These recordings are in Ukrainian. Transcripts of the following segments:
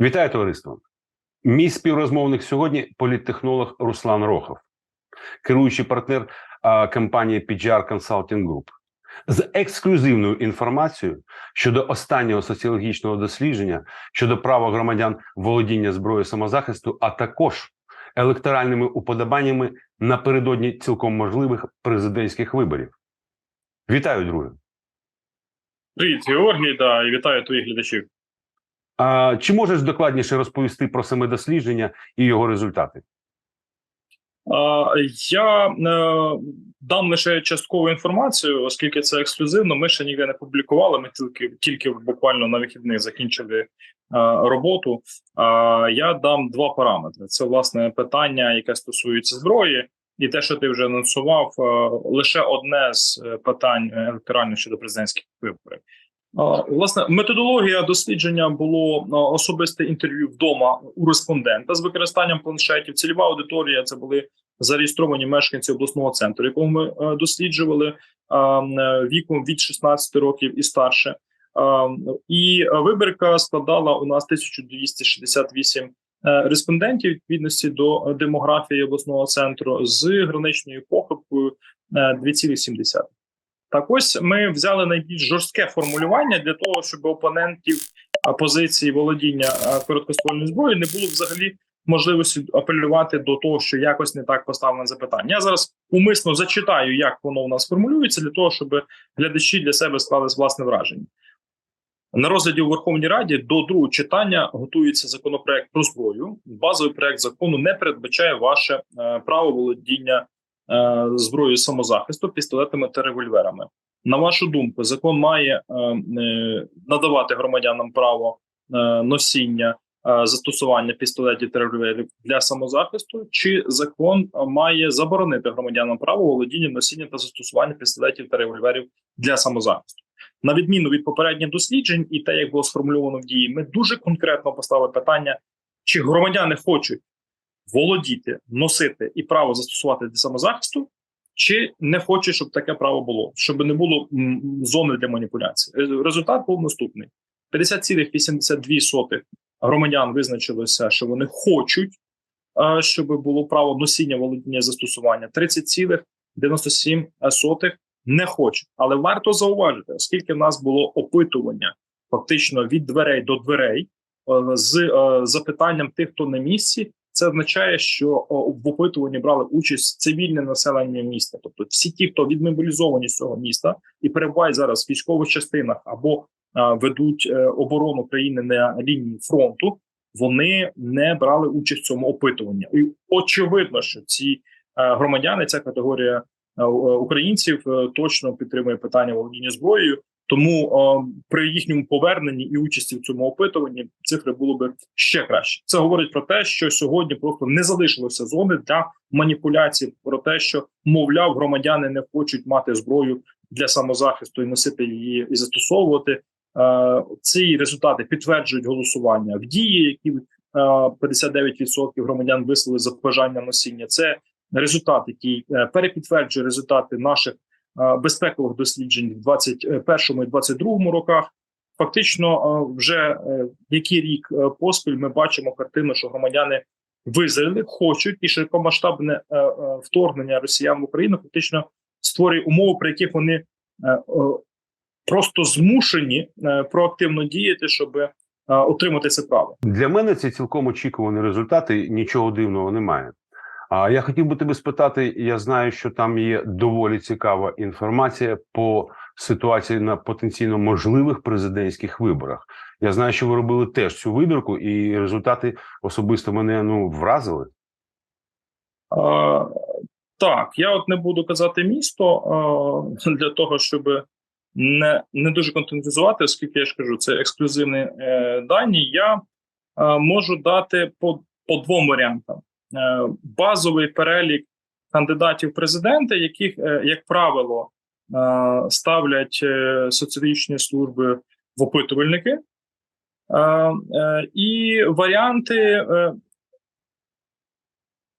Вітаю товариство. Мій співрозмовник сьогодні політтехнолог Руслан Рохов, керуючий партнер компанії PGR Consulting Group. З ексклюзивною інформацією щодо останнього соціологічного дослідження щодо права громадян володіння зброєю самозахисту, а також електоральними уподобаннями напередодні цілком можливих президентських виборів. Вітаю, друже. Привіт, Георгій, да, і вітаю твоїх глядачів. А чи можеш докладніше розповісти про саме дослідження і його результати? Я е, дам лише часткову інформацію, оскільки це ексклюзивно. Ми ще ніде не публікували. Ми тільки тільки буквально на вихідних закінчили е, роботу. Я дам два параметри: це власне питання, яке стосується зброї, і те, що ти вже анонсував, е, лише одне з питань електоральних щодо президентських виборів. Власне, методологія дослідження було особисте інтерв'ю вдома у респондента з використанням планшетів. Цільова аудиторія це були зареєстровані мешканці обласного центру, якого ми е, досліджували е, віком від 16 років і старше. І вибірка складала у нас 1268 е, респондентів відповідності до демографії обласного центру з граничною похибкою е, 2,7. Так ось ми взяли найбільш жорстке формулювання для того, щоб опонентів позиції володіння а, короткоствольною зброєю не було взагалі можливості апелювати до того, що якось не так поставлено запитання. Я зараз умисно зачитаю, як воно у нас формулюється, для того, щоб глядачі для себе склали власне враження. На розгляді у Верховній Раді до другого читання готується законопроект про зброю. Базовий проект закону не передбачає ваше е, право володіння зброєю самозахисту, пістолетами та револьверами. На вашу думку, закон має е, е, надавати громадянам право е, носіння е, застосування пістолетів та револьверів для самозахисту, чи закон е, має заборонити громадянам право володіння носіння та застосування пістолетів та револьверів для самозахисту? На відміну від попередніх досліджень, і те, як було сформульовано в дії, ми дуже конкретно поставили питання, чи громадяни хочуть володіти, носити і право застосувати для самозахисту, чи не хоче, щоб таке право було, щоб не було зони для маніпуляції. Е, Результат був наступний: 50,82 громадян визначилося, що вони хочуть, е, щоб було право носіння володіння застосування. 30,97 не хочуть. Але варто зауважити, оскільки в нас було опитування фактично від дверей до дверей е, з запитанням тих, хто на місці. Це означає, що в опитуванні брали участь цивільне населення міста, тобто всі ті, хто відмобілізовані з цього міста і перебувають зараз в військових частинах або ведуть е, оборону країни на лінії фронту, вони не брали участь в цьому опитуванні. І очевидно, що ці е, громадяни, ця категорія е, українців точно підтримує питання володіння зброєю. Тому е, при їхньому поверненні і участі в цьому опитуванні цифри було би ще краще. Це говорить про те, що сьогодні просто не залишилося зони для маніпуляцій, про те, що мовляв, громадяни не хочуть мати зброю для самозахисту і носити її і застосовувати. Е, ці результати підтверджують голосування в дії, які е, 59% громадян висловили за бажання носіння. Це результат, який е, перепідтверджує результати наших безпекових досліджень в 21 і 22 роках. Фактично, е, вже е, який рік е, поспіль ми бачимо картину, що громадяни визріли, хочуть і широкомасштабне е, е, вторгнення росіян в Україну фактично створює умови, при яких вони е, е, просто змушені е, проактивно діяти, щоб е, отримати це право. Для мене це цілком очікувані результати, нічого дивного немає. А я хотів би тебе спитати: я знаю, що там є доволі цікава інформація по ситуації на потенційно можливих президентських виборах. Я знаю, що ви робили теж цю вибірку, і результати особисто мене ну вразили. А, так, я от не буду казати місто а, для того, щоб не не дуже конкретизувати, оскільки я ж кажу, це ексклюзивні е, дані. Я е, можу дати по, по двом варіантам: базовий перелік кандидатів в президенти, яких, е, як правило, е, ставлять е, соціологічні служби в опитувальники, е, е, і варіанти. Е,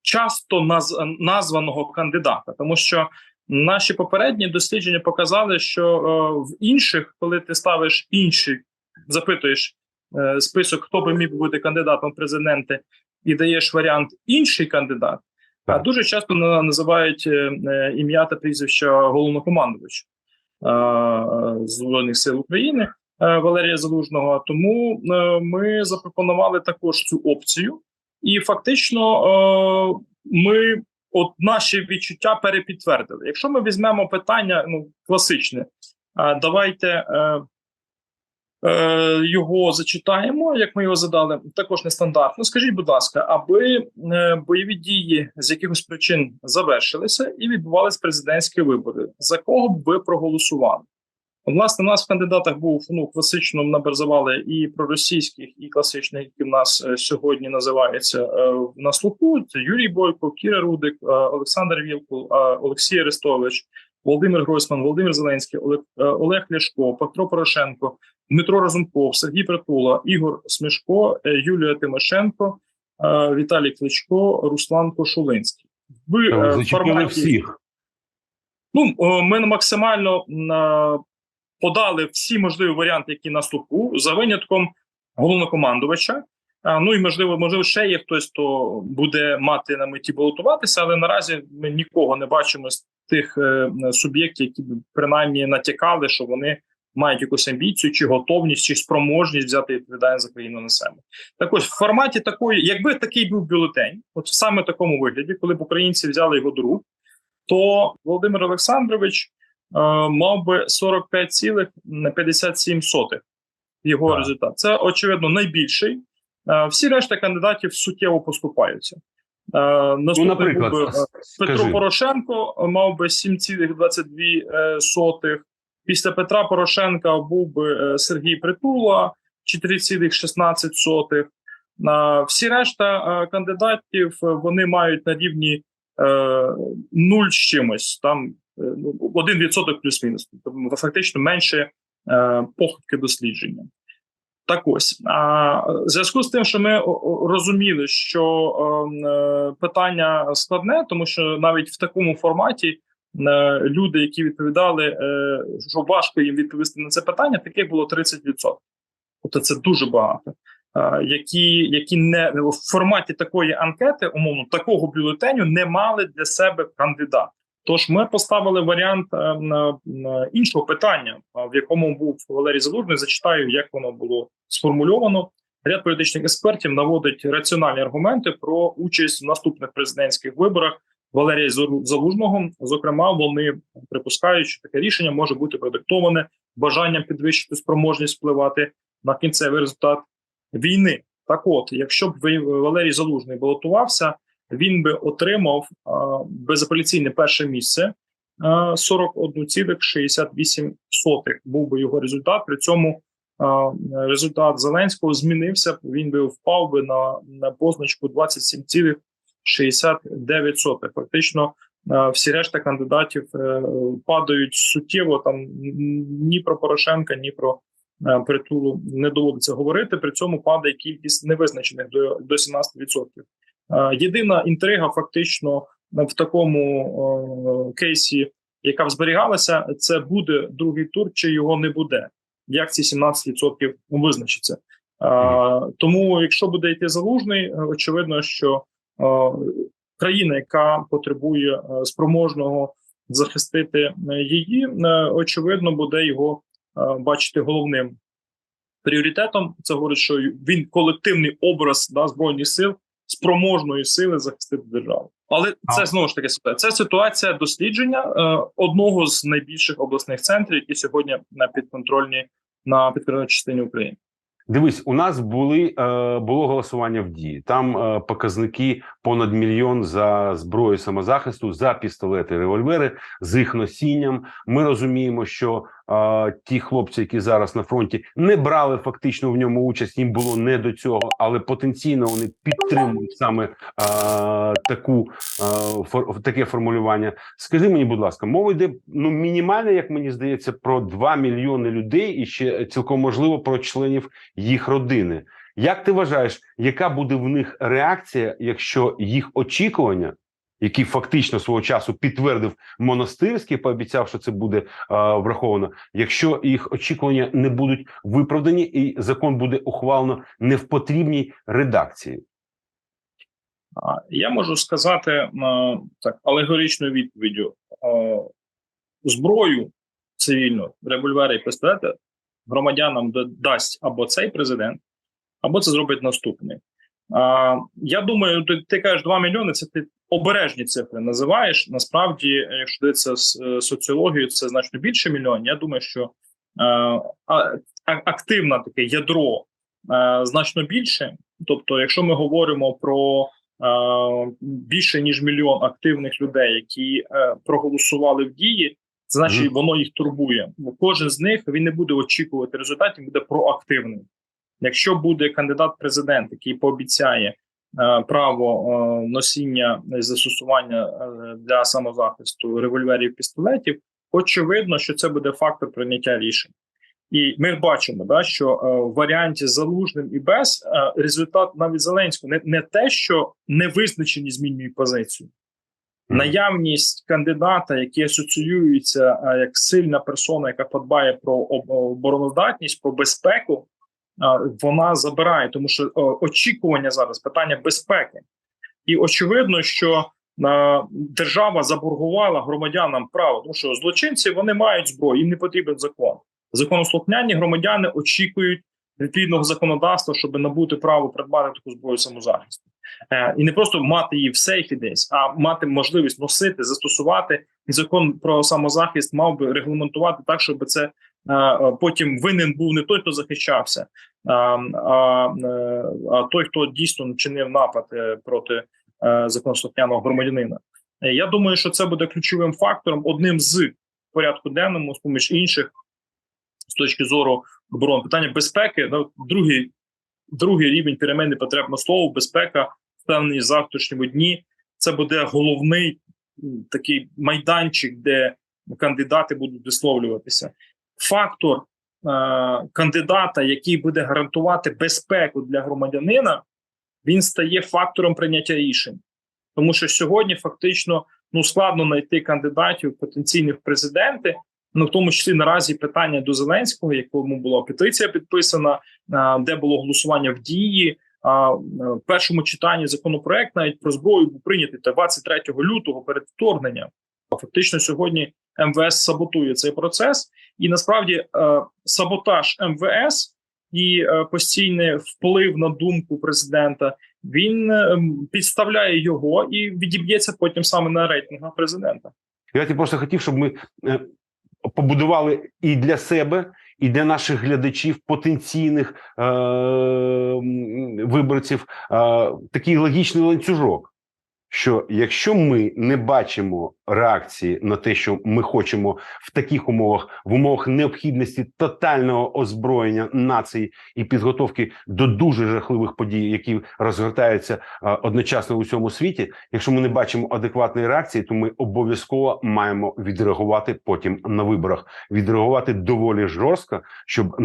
Часто названого кандидата, тому що Наші попередні дослідження показали, що е, в інших, коли ти ставиш інші, запитуєш е, список, хто би міг бути кандидатом в президенти, і даєш варіант інший кандидат, а дуже часто називають е, е, ім'я та прізвище головнокомандувача е, Збройних сил України Валерія Залужного. Тому ми запропонували також цю опцію, і фактично ми от наші відчуття перепідтвердили. Якщо ми візьмемо питання ну, класичне, давайте його зачитаємо, як ми його задали, також нестандартно. Скажіть, будь ласка, аби е, бойові дії з якихось причин завершилися і відбувались президентські вибори, за кого б ви проголосували? Власне, у нас в кандидатах був ну класично наберзували і проросійських, і класичних, які в нас е, сьогодні називаються е, на слуху. Це Юрій Бойко, Кіра Рудик, е, Олександр Вілкул, е, Олексій Арестович, Володимир Гройсман, Володимир Зеленський, е, Олег Ляшко, Петро Порошенко, Дмитро Разумков, Сергій Притула, Ігор Смішко, е, Юлія Тимошенко, е, Віталій Кличко, Руслан Кошулинський. В е, форматі всіх. Ну, е, ми максимально е, подали всі можливі варіанти, які на слуху, за винятком головнокомандувача. Ну і можливо, можливо, ще є хтось, хто буде мати на меті балотуватися, але наразі ми нікого не бачимо з тих е, суб'єктів, які принаймні натякали, що вони мають якусь амбіцію, чи готовність, чи спроможність взяти відповідальність за країну на себе. Так ось в форматі такої, якби такий був бюлетень, от саме такому вигляді, коли б українці взяли його до рук, то Володимир Олександрович е, мав би 45,57 його Так. результат. Це очевидно найбільший. Е, всі решта кандидатів суттєво поступаються. Е, наступний Ну, наприклад, був би, е, Петро скажи. Порошенко мав би 7,22. Після Петра Порошенка був би е, Сергій Притула 4,16. А Всі решта е, кандидатів е, вони мають на рівні нуль з чимось, там е, ну, 1% плюс-мінус. Тобто фактично менше похибки дослідження. Так ось а в зв'язку з тим, що ми розуміли, що ем, питання складне, тому що навіть в такому форматі люди, які відповідали, е, що важко їм відповісти на це питання, таких було 30%. Тобто це дуже багато. Які, які не в форматі такої анкети, умовно, такого бюлетеню не мали для себе кандидат. Тож ми поставили варіант е, на, на іншого питання, в якому був Валерій Залужний. Зачитаю, як воно було сформульовано. Ряд політичних експертів наводить раціональні аргументи про участь в наступних президентських виборах Валерія Залужного. Зокрема, вони припускають, що таке рішення може бути продиктоване бажанням підвищити спроможність впливати на кінцевий результат війни. Так, от, якщо б Валерій Залужний балотувався, він би отримав безапеляційне перше місце а, 41,68 був би його результат. При цьому результат Зеленського змінився. Він би впав би на, на позначку 27,69. Фактично, всі решта кандидатів е, падають суттєво. Там ні про Порошенка, ні про е, притулу не доводиться говорити. При цьому падає кількість невизначених до, до 17%. Е, Єдина інтрига, фактично, в такому е, кейсі, яка б зберігалася, це буде другий тур, чи його не буде. Як ці 17% визначиться? Е, Тому, якщо буде йти залужний, е, очевидно, що е, країна, яка потребує е, спроможного захистити е, її, е, очевидно, буде його е, бачити головним пріоритетом. Це говорить, що він колективний образ да, збройних сил спроможної сили захистити державу. Але це знову ж таки. Це ситуація дослідження е, одного з найбільших обласних центрів, які сьогодні на підконтрольні на підконтрольній частині України. Дивись, у нас були е, було голосування в дії. Там е, показники понад мільйон за зброю самозахисту, за пістолети, револьвери з їх носінням. Ми розуміємо, що ті хлопці, які зараз на фронті, не брали фактично в ньому участь. Їм було не до цього, але потенційно вони підтримують саме е, таку фор, таке формулювання. Скажи мені, будь ласка, мова йде ну мінімально, як мені здається, про 2 мільйони людей, і ще цілком можливо про членів їх родини. Як ти вважаєш, яка буде в них реакція, якщо їх очікування який фактично свого часу підтвердив монастирський, пообіцяв, що це буде е, враховано. Якщо їх очікування не будуть виправдані, і закон буде ухвалено не в потрібній редакції. Я можу сказати так алегоричною відповіддю: зброю цивільну, револьвери і пістолети громадянам да- дасть або цей президент, або це зробить наступний. А, Я думаю, ти, ти кажеш 2 мільйони. Це ти обережні цифри називаєш. Насправді, якщо дивитися з е, соціологією, це значно більше мільйонів. Я думаю, що е, а- а- активне таке ядро е, значно більше. Тобто, якщо ми говоримо про е, більше ніж мільйон активних людей, які е, проголосували в дії, це значить, воно їх турбує. Бо кожен з них він не буде очікувати результатів, буде проактивним. Якщо буде кандидат президент, який пообіцяє е, право е, носіння і застосування е, для самозахисту револьверів пістолетів, очевидно, що це буде фактор прийняття рішень. І ми бачимо, да, що в варіанті з залужним і без результат навіть Зеленського не, не те, що невизначені змінює позицію. Наявність кандидата, який асоціюється як сильна персона, яка подбає про обороноздатність, про безпеку, вона забирає, тому що очікування зараз питання безпеки, і очевидно, що держава заборгувала громадянам право, тому що злочинці вони мають зброю, їм не потрібен закон. Законослухняні громадяни очікують відповідного законодавства, щоб набути право придбати таку зброю самозахисту. Е, і не просто мати її в сейфі десь, а мати можливість носити, застосувати. І закон про самозахист мав би регламентувати так, щоб це потім винен був не той, хто захищався, а, е, той, хто дійсно чинив напад е, проти е, законослухняного громадянина. Я думаю, що це буде ключовим фактором, одним з порядку денному, з поміж інших, з точки зору оборони питання безпеки. Ну, другий, другий рівень перемени потрібно слово, безпека впевнені завтрашньому дні. Це буде головний такий майданчик, де кандидати будуть висловлюватися. Фактор е, кандидата, який буде гарантувати безпеку для громадянина, він стає фактором прийняття рішень, тому що сьогодні фактично ну складно знайти кандидатів потенційних президенти. Ну, в тому числі наразі питання до Зеленського, якому була петиція підписана, е, де було голосування в дії. Е, в першому читанні законопроект навіть про зброю був прийнятий та 23 лютого перед вторгненням. Фактично сьогодні МВС саботує цей процес, і насправді е, саботаж МВС і е, постійний вплив на думку президента він е, підставляє його і відіб'ється потім саме на рейтингах президента. Я ти просто хотів, щоб ми побудували і для себе, і для наших глядачів, потенційних е, виборців, е, такий логічний ланцюжок. Що якщо ми не бачимо реакції на те, що ми хочемо в таких умовах, в умовах необхідності тотального озброєння націй і підготовки до дуже жахливих подій, які розгортаються одночасно у всьому світі, якщо ми не бачимо адекватної реакції, то ми обов'язково маємо відреагувати потім на виборах, відреагувати доволі жорстко, щоб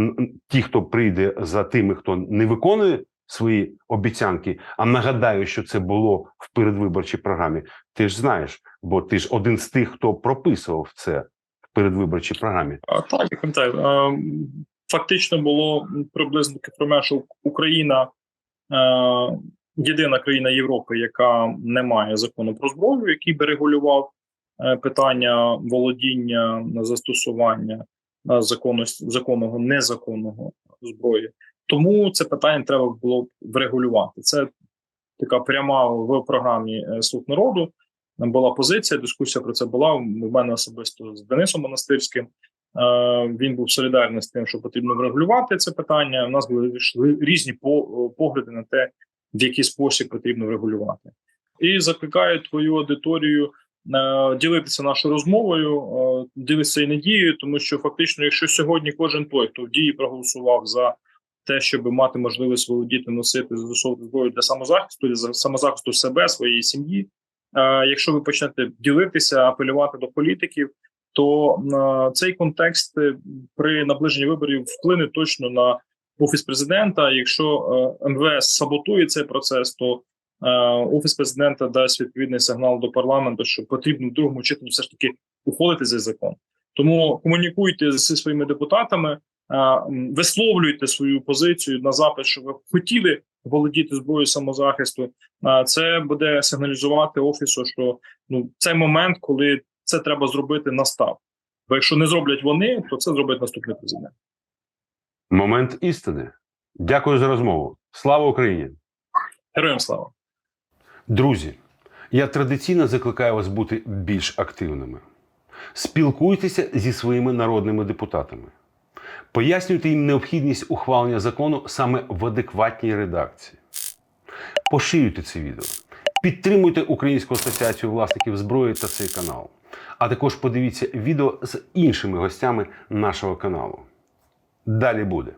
ті, хто прийде за тими, хто не виконує свої обіцянки. А нагадаю, що це було в передвиборчій програмі. Ти ж знаєш, бо ти ж один з тих, хто прописував це в передвиборчій програмі. А, Так, я пам'ятаю. Фактично було приблизно таке що Україна е, єдина країна Європи, яка не має закону про зброю, який би регулював е, питання володіння застосування е, законності законного незаконного зброї. Тому це питання треба було б врегулювати. Це така пряма в програмі е, Слуг народу. Була позиція, дискусія про це була. У мене особисто з Денисом Монастирським. Е, Він був солідарний з тим, що потрібно врегулювати це питання. У нас були різні по- погляди на те, в який спосіб потрібно врегулювати. І закликаю твою аудиторію е, ділитися нашою розмовою, е, ділитися і надією, тому що фактично, якщо сьогодні кожен той, хто в дії проголосував за те, щоб мати можливість володіти, носити, застосовувати зброю для самозахисту, для самозахисту себе, своєї сім'ї. Е, Якщо ви почнете ділитися, апелювати до політиків, то е, цей контекст е, при наближенні виборів вплине точно на офіс президента. Якщо МВС саботує цей процес, то офіс президента дасть відповідний сигнал до парламенту, що потрібно в другому читанні все ж таки ухвалити цей закон. Тому комунікуйте зі своїми депутатами, висловлюйте свою позицію на запит, що ви хотіли володіти зброєю самозахисту. Це буде сигналізувати офісу, що ну цей момент, коли це треба зробити, настав. Бо якщо не зроблять вони, то це зробить наступний президент. Момент істини. Дякую за розмову. Слава Україні! Героям слава! Друзі, я традиційно закликаю вас бути більш активними. Спілкуйтеся зі своїми народними депутатами. Пояснюйте їм необхідність ухвалення закону саме в адекватній редакції. Поширюйте це відео. Підтримуйте Українську асоціацію власників зброї та цей канал. А також подивіться відео з іншими гостями нашого каналу. Далі буде.